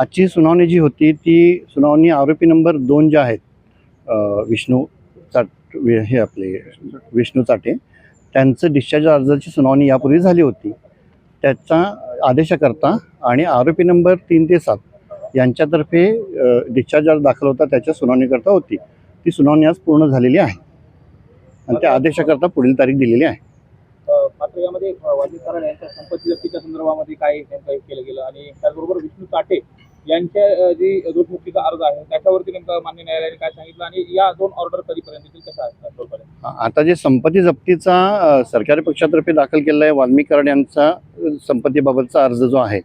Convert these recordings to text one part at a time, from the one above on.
आजची सुनावणी जी होती ती सुनावणी आरोपी नंबर दोन जे आहेत विष्णू चाट हे आपले विष्णू चाटे त्यांचं डिस्चार्ज अर्जाची सुनावणी यापूर्वी झाली होती. त्याचा आदेशाकरता आणि आरोपी नंबर तीन ते सात यांच्यातर्फे डिस्चार्ज अर्ज दाखल होता त्याच्या सुनावणीकरता होती. ती सुनावणी आज पूर्ण झालेली आहे. आणि त्या आदेशाकरता पुढील तारीख दिलेली आहे. मात्र यामध्ये वाजिद यांच्या संपत्ती जप्तीच्या संदर्भामध्ये काय केलं गेलं आणि त्याचबरोबर विष्णू चाटे यांच्या जी दोषमुक्तीचा अर्ज आहे त्याच्यावरती नेमकं मान्य न्यायालयाने काय सांगितलं आणि या दोन ऑर्डर कधीपर्यंत येतील कशा असतात आता जे संपत्ती जप्तीचा सरकारी पक्षातर्फे दाखल केलेला आहे वाल्मिक कराड यांचा संपत्तीबाबतचा अर्ज जो आहे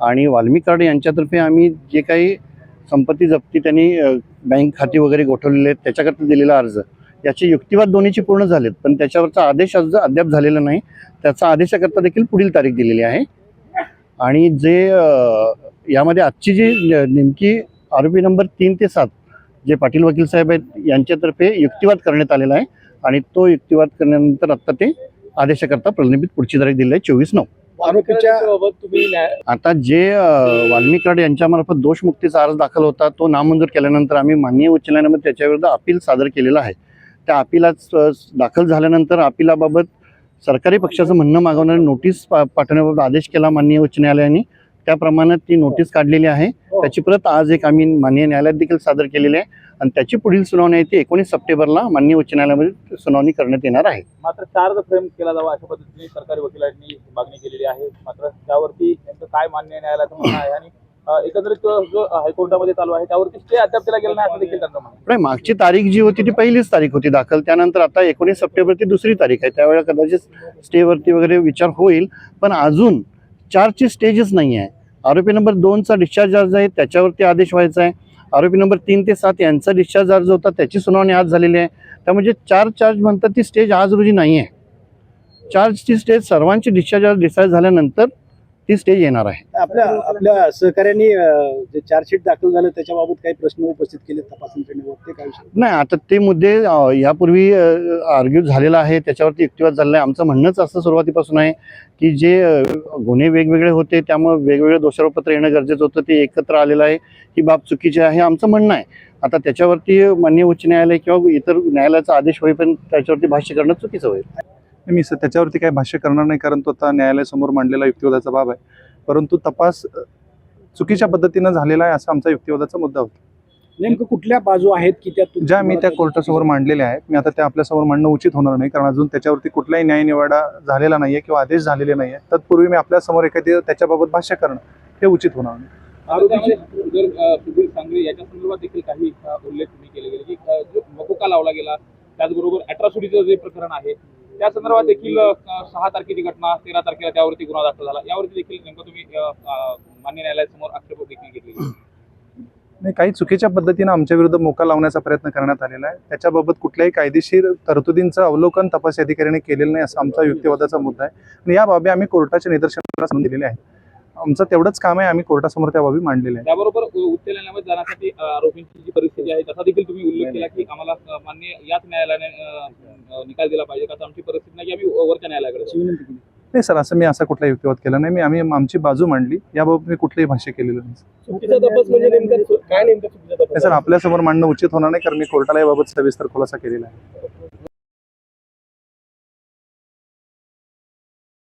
आणि वाल्मिक कराड यांच्यातर्फे आम्ही जे काही संपत्ती जप्ती त्यांनी बँक खाती वगैरे गोठवलेले आहेत त्याच्याकरता दिलेला अर्ज याचे युक्तिवाद दोन्हीची पूर्ण झालेत पण त्याच्यावरचा आदेश अर्ज अद्याप झालेला नाही त्याचा आदेशाकरता देखील पुढील तारीख दिलेली आहे. आणि जे यामध्ये आजची जी नेमकी आरोपी नंबर तीन ते सात जे पाटील वकील साहेब आहेत यांच्यातर्फे युक्तिवाद करण्यात आलेला आहे आणि तो युक्तिवाद करण्यानंतर आता ते आदेशाकरता प्रलंबित पुढची तारीख दिली आहे चोवीस नऊ. आरोपीच्या आता जे अ, वाल्मिक कराड यांच्यामार्फत दोषमुक्तीचा अर्ज दाखल होता तो नामंजूर केल्यानंतर आम्ही माननीय उच्च न्यायालयामध्ये त्याच्याविरुद्ध अपील सादर केलेलं आहे. त्या अपिलात दाखल झाल्यानंतर अपिलाबाबत सरकारी पक्षाचं म्हणणं मागवणारी नोटीस पा पाठवण्याबाबत आदेश केला माननीय उच्च न्यायालयाने. त्याप्रमाणे ती नोटीस काढलेली आहे. त्याची प्रत आज एक आम्ही माननीय न्यायालयात देखील सादर केलेली आहे. आणि त्याची पुढील सुनावणी आहे ती एकोणीस सप्टेंबरला माननीय उच्च न्यायालयामध्ये सुनावणी करण्यात येणार आहे. मात्र चार्ज फ्रेम केला जावा अशा पद्धतीने सरकारी वकिलांनी मागणी केलेली आहे. मात्र त्यावरती त्यांचं काय मान्य न्यायालयाचं म्हणणं आहे आणि एकंदरीत जो हायकोर्टामध्ये चालू आहे त्यावरती स्टे अद्याप केला गेला नाही असं देखील त्यांचं म्हणणं आहे. नाही मागची तारीख जी होती ती पहिलीच तारीख होती दाखल. त्यानंतर आता एकोणीस सप्टेंबर ती दुसरी तारीख आहे. त्यावेळेला कदाचित स्टेवरती वगैरे विचार होईल. पण अजून चारची स्टेजच नाही आहे. आरोपी नंबर दोनचा डिस्चार्ज अर्ज आहे त्याच्यावरती आदेश व्हायचा आहे. आरोपी नंबर तीन ते सात यांचा डिस्चार्ज अर्ज होता त्याची सुनावणी आज झालेली आहे. त्यामुळे जे चार चार्ज म्हणतात ती स्टेज आज रोजी नाही आहे चार्जची स्टेज सर्वांची डिस्चार्ज अर्ज डिस्चार्ज झाल्यानंतर ती स्टेज येणार आहे. आपल्या आपल्या सहकार्यांनी जे चार्जशीट दाखल झालं त्याच्याबाबत काही प्रश्न उपस्थित केले तपासणी ते काय नाही. आता ते मुद्दे यापूर्वी आर्ग्यू झालेला आहे त्याच्यावरती युक्तिवाद झालेला आहे आमचं म्हणणंच असं सुरुवातीपासून आहे की जे गुन्हे वेगवेगळे होते त्यामुळे वेगवेगळे दोषारोपपत्र येणं गरजेचं होतं ते एकत्र आलेलं आहे. ही बाब चुकीची आहे आमचं म्हणणं आहे. आता त्याच्यावरती मान्य उच्च न्यायालय किंवा इतर न्यायालयाचा आदेश होईपर्यंत त्याच्यावरती भाष्य करणं चुकीचं होईल. मी स- त्याच्यावरती काही भाष्य करणार नाही कारण तो आता न्यायालयासमोर मांडलेला युक्तिवादाचा बाब आहे. परंतु तपास चुकीच्या पद्धतीनं झालेला आहे असा आमचा युक्तिवादाचा मुद्दा होता. नेमकं कुठल्या बाजू आहेत की त्या तुम- ज्या मी त्या कोर्टासमोर मांडलेल्या आहेत मी आता त्या आपल्यासमोर मांडणं उचित होणार नाही कारण अजून त्याच्यावरती कुठलाही न्यायनिवाडा झालेला नाहीये किंवा आदेश झालेले नाहीये. तत्पूर्वी मी आपल्यासमोर एखादी त्याच्याबाबत भाष्य करणं हे उचित होणार नाही. आता त्यामध्ये जर अ, सुधीर सांगली याच्या संदर्भात देखील काही अ, उल्लेख तुम्ही केले गेले की अ, जो मकोका लावला गेला त्याचबरोबर अॅट्रॉसिटीचं जे प्रकरण आहे त्या संदर्भात देखील सहा तारखेची घटना तेरा तारखेला त्यावरती गुन्हा दाखल झाला. यावरती देखील नेमकं तुम्ही मान्य न्यायालयासमोर आक्षेप देखील घेतले नाही काही चुकीच्या पद्धतीनं आमच्या विरुद्ध मोका लावण्याचा प्रयत्न करण्यात आलेला आहे. त्याच्याबाबत कुठल्याही कायदेशीर तरतुदींचं अवलोकन तपास अधिकाऱ्याने केलेलं नाही असा आमचा युक्तिवादाचा मुद्दा आहे. आणि या बाबी आम्ही कोर्टाच्या निदर्शनाला सांगून दिलेल्या आहेत आमचं तेवढंच काम आहे आम्ही कोर्टासमोर त्या बाबी मांडलेल्या आहेत. त्याबरोबर उच्च न्यायालयामध्ये जाण्यासाठी आरोपींची जी परिस्थिती आहे त्याचा देखील तुम्ही उल्लेख केला की आम्हाला मान्य याच न्यायालयाने निकाल दिला पाहिजे का आमची परिस्थिती नाही की आम्ही वरच्या न्यायालयाकडे जाऊ. विनंती केली. नाही सर असं मी असा कुठला युक्तिवाद केला नाही. मी आम्ही आमची बाजू मांडली. याबाबत मी कुठलेही भाष्य केलेलं नाही. चुकीचा तपास म्हणजे नेमकं काय नेमकं चुकीचा नाही सर आपल्यासमोर मांडणं उचित होणार नाही कारण मी कोर्टाला याबाबत सविस्तर खुलासा केलेला आहे.